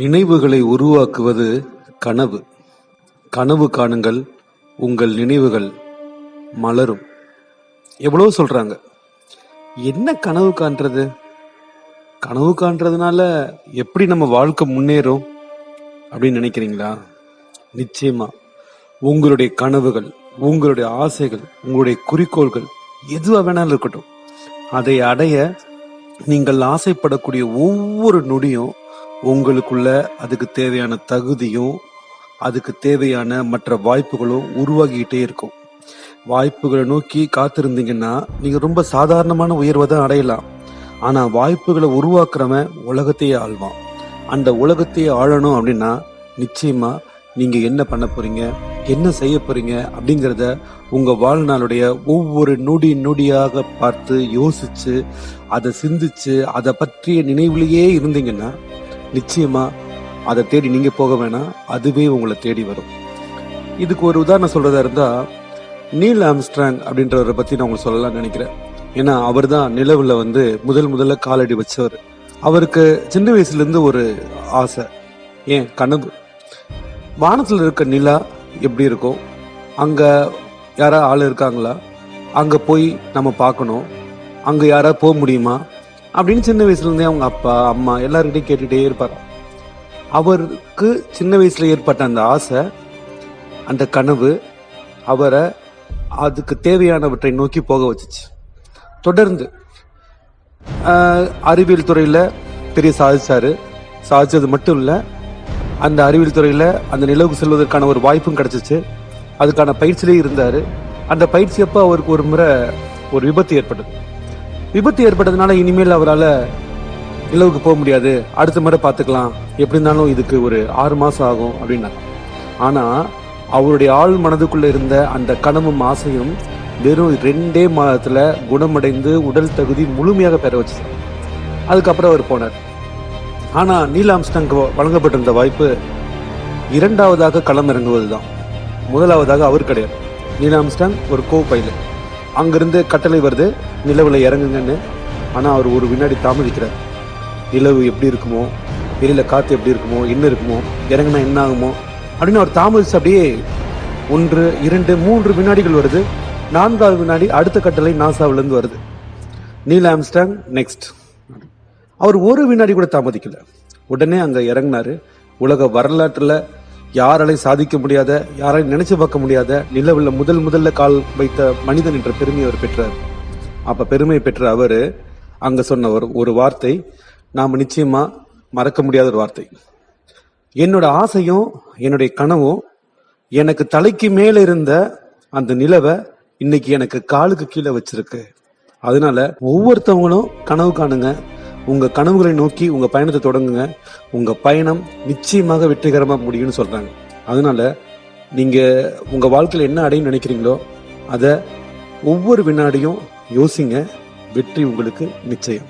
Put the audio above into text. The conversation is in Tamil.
நினைவுகளை உருவாக்குவது கனவு. கனவு காணுங்கள் உங்கள் நினைவுகள் மலரும். எவ்வளவோ சொல்கிறாங்க என்ன கனவு காண்றது? கனவு காண்றதுனால எப்படி நம்ம வாழ்க்கை முன்னேறும் அப்படின்னு நினைக்கிறீங்களா? நிச்சயமா. உங்களுடைய கனவுகள் உங்களுடைய ஆசைகள் உங்களுடைய குறிக்கோள்கள் எதுவாக வேணாலும் இருக்கட்டும். அதை அடைய நீங்கள் ஆசைப்படக்கூடிய ஒவ்வொரு நொடியும் உங்களுக்குள்ள அதுக்கு தேவையான தகுதியும் அதுக்கு தேவையான மற்ற வாய்ப்புகளும் உருவாகிக்கிட்டே இருக்கும். வாய்ப்புகளை நோக்கி காத்திருந்தீங்கன்னா நீங்க ரொம்ப சாதாரணமான உயர்வை தான் அடையலாம். ஆனா வாய்ப்புகளை உருவாக்குறவன் உலகத்தையே ஆழ்வான் அந்த உலகத்தையே ஆழணும் அப்படின்னா நிச்சயமா நீங்க என்ன பண்ண போறீங்க என்ன செய்ய போறீங்க அப்படிங்கிறத உங்க வாழ்நாளுடைய ஒவ்வொரு நொடி நொடியாக பார்த்து யோசிச்சு அதை சிந்திச்சு அதை பற்றிய நினைவுலேயே இருந்தீங்கன்னா நிச்சயமா அதை தேடி நீங்க போக வேணாம். அதுவே உங்களை தேடி வரும். இதுக்கு ஒரு உதாரணம் சொல்றதா இருந்தா நீல் ஆம்ஸ்ட்ராங் அப்படின்றவரை பத்தி நான் உங்களுக்கு சொல்லலாம்னு நினைக்கிறேன். ஏன்னா அவர் தான் நிலவுல வந்து முதல் முதல்ல காலடி வச்சவர். அவருக்கு சின்ன வயசுல இருந்து ஒரு ஆசை. ஏன்? கனவு. வானத்துல இருக்க நிலா எப்படி இருக்கும்? அங்க யாரா ஆள் இருக்காங்களா? அங்க போய் நம்ம பார்க்கணும். அங்க யாரா போக முடியுமா? அப்படின்னு சின்ன வயசுலேருந்தே அவங்க அப்பா அம்மா எல்லாருக்கிட்டையும் கேட்டுகிட்டே இருப்பார் அவருக்கு சின்ன வயசில் ஏற்பட்ட அந்த ஆசை அந்த கனவு அவரை அதுக்கு தேவையானவற்றை நோக்கி போக வச்சுச்சு. தொடர்ந்து அறிவியல் துறையில் பெரிய சாதிச்சார். சாதிச்சது மட்டும் இல்லை அந்த அறிவியல் துறையில் அந்த நிலவுக்கு செல்வதற்கான ஒரு வாய்ப்பும் கிடச்சிச்சு. அதுக்கான பயிற்சியிலே இருந்தார். அந்த பயிற்சி அப்போ அவருக்கு ஒரு முறை ஒரு விபத்து ஏற்பட்டது. விபத்து ஏற்பட்டதுனால இனிமேல் அவரால் நிலவுக்கு போக முடியாது. அடுத்த முறை பார்த்துக்கலாம். எப்படி இருந்தாலும் இதுக்கு ஒரு ஆறு மாதம் ஆகும் அப்படின்னாங்க ஆனால் அவருடைய ஆள் மனதுக்குள்ளே இருந்த அந்த கனவும் ஆசையும் வெறும் ரெண்டே மாதத்தில் குணமடைந்து உடல் தகுதி முழுமையாக பெற வச்சு அதுக்கப்புறம் அவர் போனார். ஆனால் நீல் வழங்கப்பட்டிருந்த வாய்ப்பு இரண்டாவதாக களம் இறங்குவது தான் முதலாவதாக அவர் கிடையாது. நீல் ஆம்ஸ்டாங் ஒரு கோ பைலட் அங்கிருந்து கட்டளை வருது நிலவில் இறங்குங்கன்னு. ஆனால் அவர் ஒரு வினாடி தாமதிக்கிறார். நிலவு எப்படி இருக்குமோ வெளியில் காற்று எப்படி இருக்குமோ என்ன இருக்குமோ இறங்குனா என்ன ஆகுமோ அப்படின்னு அவர் தாமதிச்சு அப்படியே ஒன்று இரண்டு மூன்று வினாடிகள் வருது. நான்காவது வினாடி அடுத்த கட்டளை நாசாவிலேருந்து வருது. Neil Armstrong next. அவர் ஒரு வினாடி கூட தாமதிக்கலை. உடனே அங்கே இறங்கினார். உலக வரலாற்றில் யாராலையும் சாதிக்க முடியாத யாராலையும் நினைச்சு பார்க்க முடியாத நிலவில் முதல் முதல்ல கால் வைத்த மனிதன் என்ற பெருமையை அவர் பெற்றார். அப்ப பெருமை பெற்ற அவர் அங்க சொன்ன ஒரு ஒரு வார்த்தை நாம் நிச்சயமா மறக்க முடியாத ஒரு வார்த்தை. என்னோட ஆசையும் என்னுடைய கனவும் எனக்கு தலைக்கு மேல இருந்த அந்த நிலவை இன்னைக்கு எனக்கு காலுக்கு கீழே வச்சிருக்கு. அதனால ஒவ்வொருத்தவங்களும் கனவு காணுங்க. உங்கள் கனவுகளை நோக்கி உங்கள் பயணத்தை தொடங்குங்க. உங்கள் பயணம் நிச்சயமாக வெற்றிகரமாக முடியும்னு சொல்கிறாங்க அதனால் நீங்கள் உங்கள் வாழ்க்கையில் என்ன அடையும் நினைக்கிறீங்களோ அதை ஒவ்வொரு வினாடியும் யோசிங்க. வெற்றி உங்களுக்கு நிச்சயம்.